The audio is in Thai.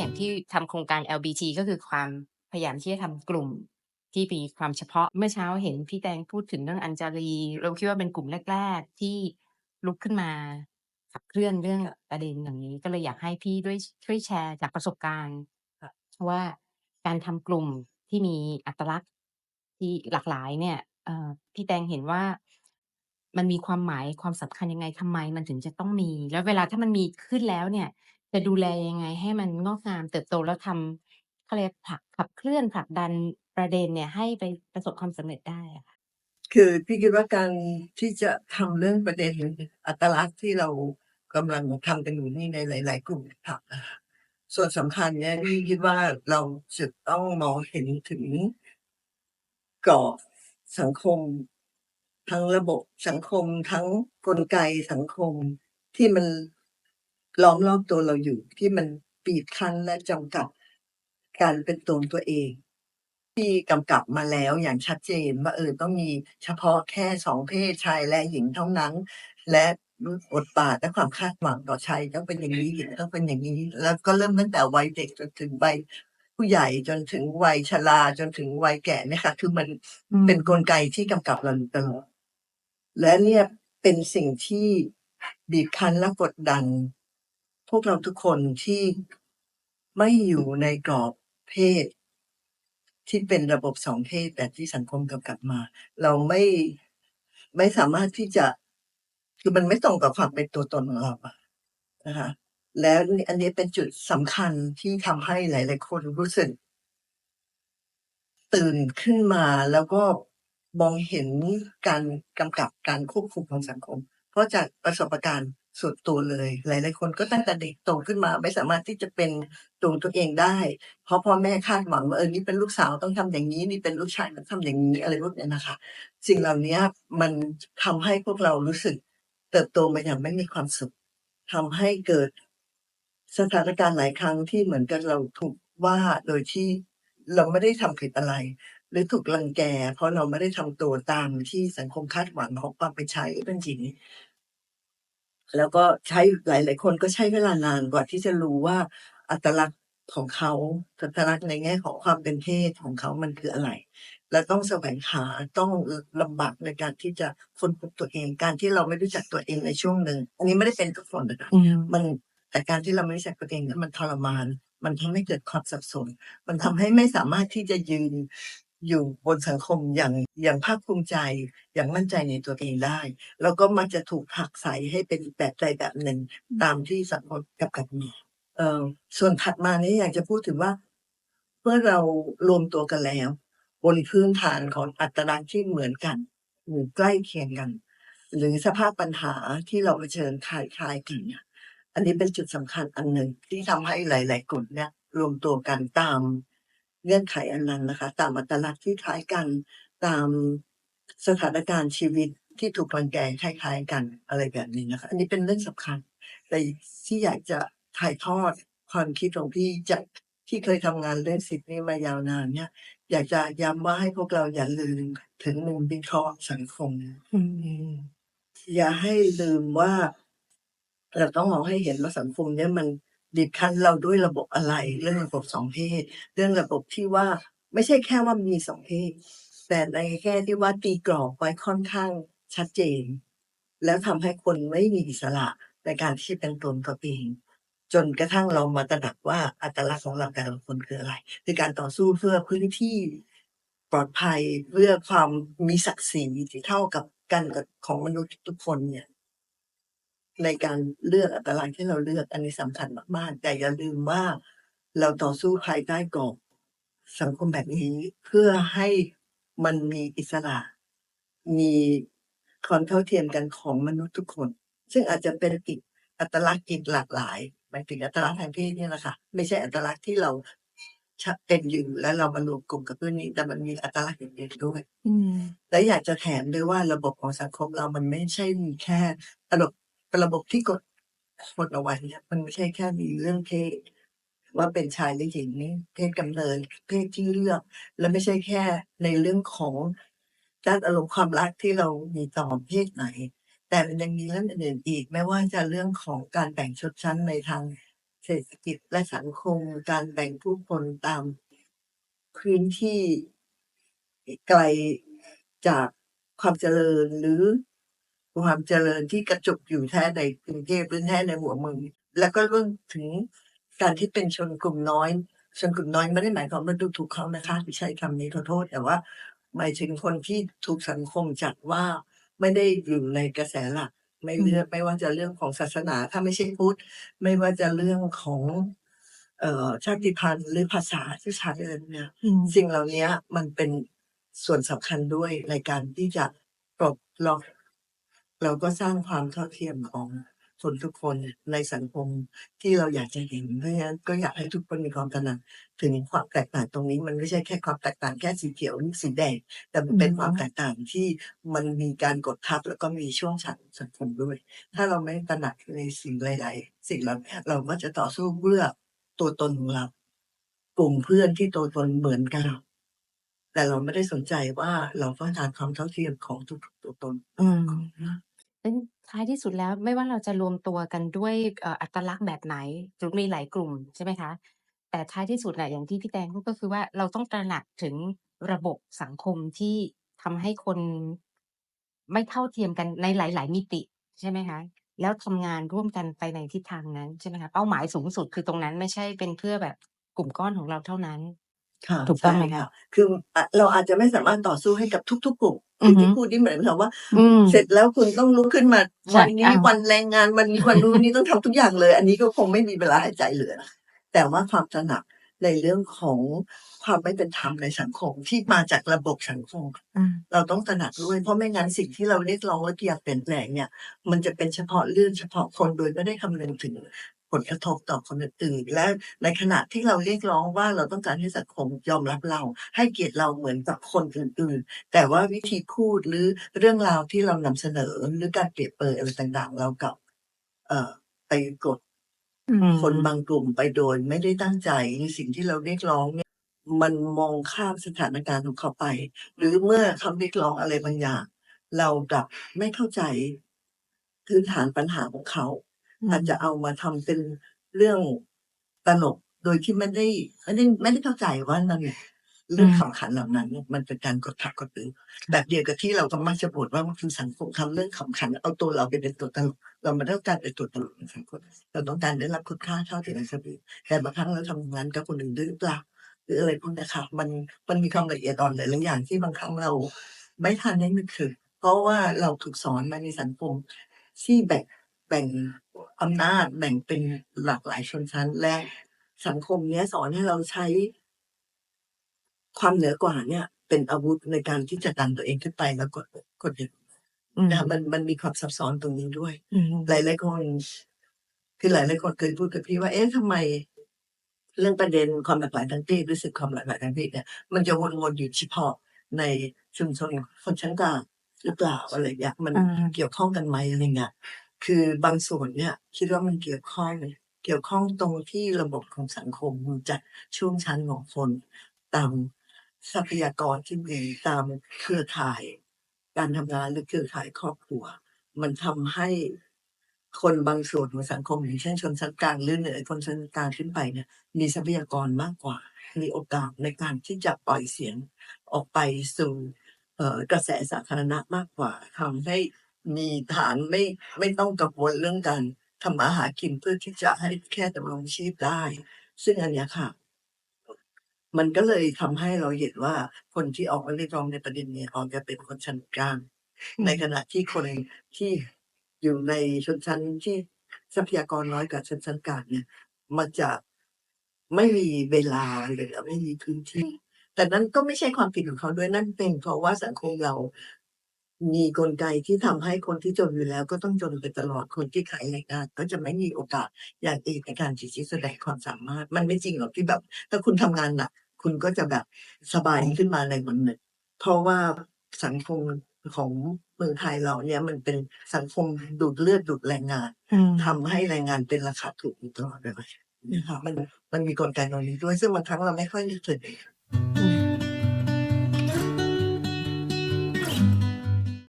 อย่างที่ทำโครงการ LBT ก็คือความพยายามที่จะทำกลุ่มที่มีความเฉพาะเมื่อเช้าเห็นพี่แตงพูดถึงเรื่องอัญจารีเราคิดว่าเป็นกลุ่มแรก ๆ ที่ลุกขึ้นมาขับเคลื่อนเรื่องประเด็นอย่างนี้ ก็เลยอยากให้พี่ด้วยช่วยแชร์จากประสบการณ์ว่าการทำกลุ่มที่มีอัตลักษณ์ที่หลากหลายเนี่ยพี่แตงเห็นว่ามันมีความหมายความสำคัญยังไงทำไมมันถึงจะต้องมี แล้วเวลาถ้ามันมีขึ้นแล้วเนี่ย จะดูแลยังไงให้มันงอกงามเติบโต แล้วทำเขาเรียกผลักขับเคลื่อนผลักดันประเด็นเนี่ยให้ไปประสบความสำเร็จได้อะค่ะ คือพี่คิดว่าการที่จะทำเรื่องประเด็นอัตลักษณ์ที่เรากำลังทำกันอยู่นี่ในหลาย ๆ กลุ่มค่ะนะคะส่วนสำคัญเนี่ยพี่คิดว่าเราจะต้องมองเห็นถึงกรอบสังคม ทั้งระบบสังคมทั้งกลไกสังคมที่มัน ล้อมรอบตัวเราอยู่ที่มันบีบคั้นและจำกัดการเป็นตัวของตัวเอง ที่กำกับมาแล้วอย่างชัดเจนว่าเออต้องมีเฉพาะแค่สองเพศชายและหญิงเท่านั้น และบทบาทและความคาดหวังต่อชายต้องเป็นอย่างนี้หญิงต้องเป็นอย่างนี้ แล้วก็เริ่มตั้งแต่วัยเด็กจนถึงวัยผู้ใหญ่จนถึงวัยชราจนถึงวัยแก่เนะคะคือมันอืมเป็นกลไกที่กำกับเราอยู่ตลอดและเนี่ยเป็นสิ่งที่บีบคั้นและกดดัน พวกเราทุกคนที่ไม่อยู่ในกรอบเพศ ที่เป็นระบบสองเพศแบบที่สังคมกำกับมา เราไม่ไม่สามารถที่จะ คือมันไม่ตรงกับความเป็นตัวตนของเราอะนะคะแล้วอันนี้เป็นจุดสำคัญที่ทำให้หลาย ๆ คนรู้สึก ตื่นขึ้นมาแล้วก็มองเห็นการกำกับการควบคุมของสังคม เพราะจากประสบการณ์ ส่วนตัวเลย หลายๆคนก็ตั้งแต่เด็กโตขึ้นมา ไม่สามารถที่จะเป็นตัวตัวเองได้ เพราะพ่อแม่คาดหวังว่าเออนี่เป็นลูกสาวต้องทำอย่างนี้นี่เป็นลูกชายต้องทำอย่างนี้อะไรพวกเนี้ยนะคะ สิ่งเหล่านี้มันทำให้พวกเรารู้สึก เติบโตมาอย่างไม่มีความสุขทำให้เกิดสถานการณ์หลายครั้งที่เหมือนกับเราถูกว่าโดยที่เราไม่ได้ทำผิดอะไร หรือถูกรังแก เพราะเราไม่ได้ทำตัวตามที่สังคมคาดหวังของความเป็นชายเป็นหญิง แล้วก็ใช้หลาย ๆ คนก็ใช้เวลานานกว่าที่จะรู้ว่าอัตลักษณ์ของเขาอัตลักษณ์ในแง่ของความเป็นเพศของเขามันคืออะไร และต้องแสวงหาต้องลำบากในการที่จะค้นพบตัวเอง การที่เราไม่รู้จักตัวเองในช่วงหนึ่ง อันนี้ไม่ได้เป็นทุกคนนะคะอืมมันแต่การที่เราไม่รู้จักตัวเองนั้นมันทรมาน มันทำให้เกิดความสับสน มันทำให้ไม่สามารถที่จะยืน อยู่บนสังคมอย่างอย่างภาคภูมิใจ อย่างมั่นใจในตัวเองได้ แล้วก็มักจะถูกผลักใสให้เป็นแบบใดแบบหนึ่ง ตามที่สังคมกำกับมาเอ่อส่วนถัดมานี้อยากจะพูดถึงว่า เมื่อเรารวมตัวกันแล้ว บนพื้นฐานของอัตลักษณ์ที่เหมือนกัน หรือใกล้เคียงกัน หรือสภาพปัญหาที่เราเผชิญคล้ายๆกันเนี่ยอันนี้เป็นจุดสำคัญอันหนึ่งที่ทำให้หลาย ๆ กลุ่มเนี่ยรวมตัวกันตาม เงื่อนไขอันนั้นนะคะ ตามอัตลักษณ์ที่คล้ายกันตามสถานการณ์ชีวิตที่ถูกรังแกคล้ายๆกันอะไรแบบนี้นะคะ อันนี้เป็นเรื่องสำคัญ แต่ที่อยากจะถ่ายทอดความคิดของพี่จากที่เคยทำงานเรื่องสิทธินี้มายาวนานเนี่ย อยากจะย้ำว่าให้พวกเราอย่าลืมถึงมุมวิเคราะห์สังคมอืมอย่าให้ลืมว่าเราต้องมองให้เห็นว่าสังคมเนี้ยมัน บีบคั้นเราด้วยระบบอะไร เรื่องระบบสองเพศ เรื่องระบบที่ว่าไม่ใช่แค่ว่ามีสองเพศ แต่ในแค่ที่ว่าตีกรอบไว้ค่อนข้างชัดเจน แล้วทำให้คนไม่มีอิสระในการที่เป็นตนตัวเอง จนกระทั่งเรามาตระหนักว่าอัตลักษณ์ของเราแต่ละคนคืออะไร คือการต่อสู้เพื่อพื้นที่ปลอดภัยเพื่อความมีศักดิ์ศรีที่เท่ากับกันกับของมนุษย์ทุกคนเนี่ย ในการเลือกอัตลักษณ์ที่เราเลือกอันนี้สำคัญมากๆ แต่อย่าลืมว่าเราต่อสู้ภายใต้กรอบสังคมแบบนี้เพื่อให้มันมีอิสระ มีความเท่าเทียมกันของมนุษย์ทุกคน ซึ่งอาจจะเป็นอีกอัตลักษณ์อีกหลากหลายหมายถึงอัตลักษณ์ทางเพศเนี่ยแหละค่ะ ไม่ใช่อัตลักษณ์ที่เราเป็นอยู่แล้วเรามารวมกลุ่มกับเพื่อนนี้ แต่มันมีอัตลักษณ์อื่นๆด้วยอืมและอยากจะแถมด้วยว่าระบบของสังคมเรามันไม่ใช่มีแค่ระบบ เป็นระบบที่กดกดเอาไว้เนี่ยมันไม่ใช่แค่มีเรื่องเพศว่าเป็นชายหรือหญิงนี่เพศกำเนิดเพศที่เลือก และไม่ใช่แค่ในเรื่องของด้านอารมณ์ความรักที่เรามีต่อเพศไหน แต่มันยังมีเรื่องอื่นอีก ไม่ว่าจะเรื่องของการแบ่งชนชั้นในทางเศเศรษฐกิจและสังคม การแบ่งผู้คนตามพื้นที่ไกลจากความเจริญหรือ ความเจริญที่กระจุกอยู่แท้ในกรุงเทพหรือแท้ในหัวเมืองแล้วก็เรื่องถึงการที่เป็นชนกลุ่มน้อย ชนกลุ่มน้อยไม่ได้หมายความว่าดูถูกเขานะคะที่ใช้คำนี้ขอโทษ แต่ว่าหมายถึงคนที่ถูกสังคมจัดว่าไม่ได้อยู่ในกระแสหลักไม่เลือกไม่ว่าจะเรื่องของศาสนา ถ้าไม่ใช่พุทธไม่ว่าจะเรื่องของเอ่อชาติพันธุ์หรือภาษาที่ใช้อะไรเนี่ยอืมสิ่งเหล่านี้มันเป็นส่วนสำคัญด้วยในการที่จะปลดล็อก เราก็สร้างความเท่าเทียมของคนทุกคนในสังคมที่เราอยากจะเห็นเพราะฉะนั้นก็อยากให้ทุกคนมีความตระหนักถึงความแตกต่างตรงนี้ มันไม่ใช่แค่ความแตกต่างแค่สีเขียวหรือสีแดงแต่มันเป็นอืมความแตกต่างที่มันมีการกดทับแล้วก็มีช่วงชั้นสังคมด้วย ถ้าเราไม่ตระหนักในสิ่งใดๆสิ่งเหล่านี้เราก็จะต่อสู้เพื่อตัวตนของเรา กลุ่มเพื่อนที่ตัวตนเหมือนกันแต่เราไม่ได้สนใจว่าเราต้องการความเท่าเทียมของทุกๆตัวตนอืม ซึ่งท้ายที่สุดแล้ว ไม่ว่าเราจะรวมตัวกันด้วย เอ่อ อัตลักษณ์แบบไหน หรือมีหลายกลุ่ม ใช่ไหมคะ แต่ท้ายที่สุดน่ะ อย่างที่พี่แตงพูด ก็คือว่า เราต้องตระหนักถึงระบบสังคมที่ทำให้คน ไม่เท่าเทียมกันในหลาย ๆ มิติ ใช่ไหมคะ แล้วทำงานร่วมกันไปในทิศทางนั้น ใช่ไหมคะ เป้าหมายสูงสุดคือตรงนั้น ไม่ใช่เป็นเพื่อแบบกลุ่มก้อนของเราเท่านั้น ค่ะถูกต้องไหมใช่คะค่ะคืออะเราอาจจะไม่สามารถต่อสู้ให้กับทุก ๆ กลุ่มอือฮึ ที่พูดนี่เหมือนกับว่า อืม เสร็จแล้วคุณต้องลุกขึ้นมา ใช่วันนี้อ่า วันแรงงานวันนี้วันรู้นนี้ต้องทำทุกอย่างเลย อันนี้ก็คงไม่มีเวลาหายใจเหลือแต่ว่าความตระหนักในเรื่องของความไม่เป็นธรรมในสังคมที่มาจากระบบสังคม อืม เราต้องตระหนักด้วย เพราะไม่งั้นสิ่งที่เราเรียกร้องว่าอยากเปลี่ยนแปลงเนี่ย มันจะเป็นเฉพาะเรื่องเฉพาะคนโดยไม่ได้คำนึงถึง ผลกระทบต่อคนอื่นๆและในขณะที่เราเรียกร้องว่าเราต้องการให้สังคมยอมรับเรา ให้เกียรติเราเหมือนกับคนอื่นๆ แต่ว่าวิธีพูดหรือเรื่องราวที่เรานำเสนอหรือการเปรียบเปรยอะไรต่างๆ เรากับ เอ่อไปกดอืมคนบางกลุ่มไปโดยไม่ได้ตั้งใจในสิ่งที่เราเรียกร้องเนี่ยมันมองข้ามสถานการณ์ของเขาไป หรือเมื่อคำเรียกร้องอะไรบางอย่าง เรากลับไม่เข้าใจพื้นฐานปัญหาของเขา อาจจะเอามาทำเป็นเรื่องตลกโดยที่ไม่ได้ไม่ได้ไม่ได้เข้าใจว่านั่นเรื่องอืมสำคัญเหล่านั้นเนี่ยมันเป็นการกดทับกดตื้อแบบเดียวกับที่เราก็มักจะบ่นว่ามันคือสังคมทำเรื่องขำขันเอาตัวเราไปเป็นตัวตลกเราไม่ต้องการเป็นตัวตลกในสังคมเราต้องการได้รับคุณค่าเท่าที่เราจะมีแต่บางครั้งเราทำงานกับคนอื่นด้วยหรือเปล่าหรืออะไรพวกนี้ค่ะมันมันมีความละเอียดอ่อนหลายๆอย่างที่บางครั้งเราไม่ทันได้นึกถึงเพราะว่าเราถูกสอนมาในสังคมที่แบ่ง แบ่งอำนาจแบ่งเป็นหลากหลายชนชั้น และสังคมเนี้ยสอนให้เราใช้ ความเหนือกว่าเนี่ย เป็นอาวุธในการที่จะดันตัวเองขึ้นไปแล้วกดกดอื่นอืมนะคะมันมันมีความซับซ้อนตรงนี้ด้วยอืมหลายหลายๆคนคือหลายหลายๆคนเคยพูดกับพี่ว่า เอ๊ะทำไม เรื่องประเด็นความหลากหลายทางเพศรู้สึกความหลากหลายทางเพศเนี่ยมันจะวนๆอยู่เฉพาะในชุมชนคนชั้นกลางหรือเปล่าอะไรอย่างเงี้ยมันอ่าเกี่ยวข้องกันไหมอะไรเงี้ย คือบางส่วนเนี่ยคิดว่ามันเกี่ยวข้องเกี่ยวข้องตรงที่ระบบของสังคมมันจัดช่วงชั้นของคนตามทรัพยากรที่มีตามเครือข่าย การทำงานหรือเครือข่ายครอบครัว มันทำให้คนบางส่วนของสังคมอย่างเช่นชนชั้นกลางหรือเหนือคนชั้นกลางขึ้นไปเนี่ยมีทรัพยากรมากกว่า มีโอกาสในการที่จะปล่อยเสียงออกไปสู่กระแสสาธารณะมากกว่าทำให้ มีฐานไม่ไม่ต้องกังวลเรื่องการทำมาหากินเพื่อที่จะให้แค่ดำรงชีพได้ ซึ่งอันเนี้ยค่ะ มันก็เลยทำให้เราเห็นว่าคนที่ออกมาเรียกร้องในประเด็นนี้ออกจะเป็นคนชั้นกลางอืมในขณะที่คนที่อยู่ในชนชั้นที่ทรัพยากรน้อยกว่าชนชั้นกลางเนี่ย มันจะไม่มีเวลาหรือไม่มีพื้นที่ แต่นั้นก็ไม่ใช่ความผิดของเขาด้วยนั่นเป็นเพราะว่าสังคมเรา มีกลไกที่ทำให้คนที่จนอยู่แล้ว ก็ต้องจนไปตลอดคนที่ขายแรงงานก็จะไม่มีโอกาสอย่างอื่นในการที่จะแสดงความสามารถ มันไม่จริงหรอกที่แบบ ถ้าคุณทำงานหนักคุณก็จะแบบสบายขึ้นมาในวันหนึ่งเพราะว่าสังคมของเมืองไทยเราเนี่ยมันเป็นสังคมดูดเลือดดูดแรงงานอืมทำให้แรงงานเป็นราคาถูกอยู่ตลอดเลยนะคะมันมันมีกลไกตรงนี้ด้วยซึ่งบางครั้งเราไม่ค่อยนึกถึง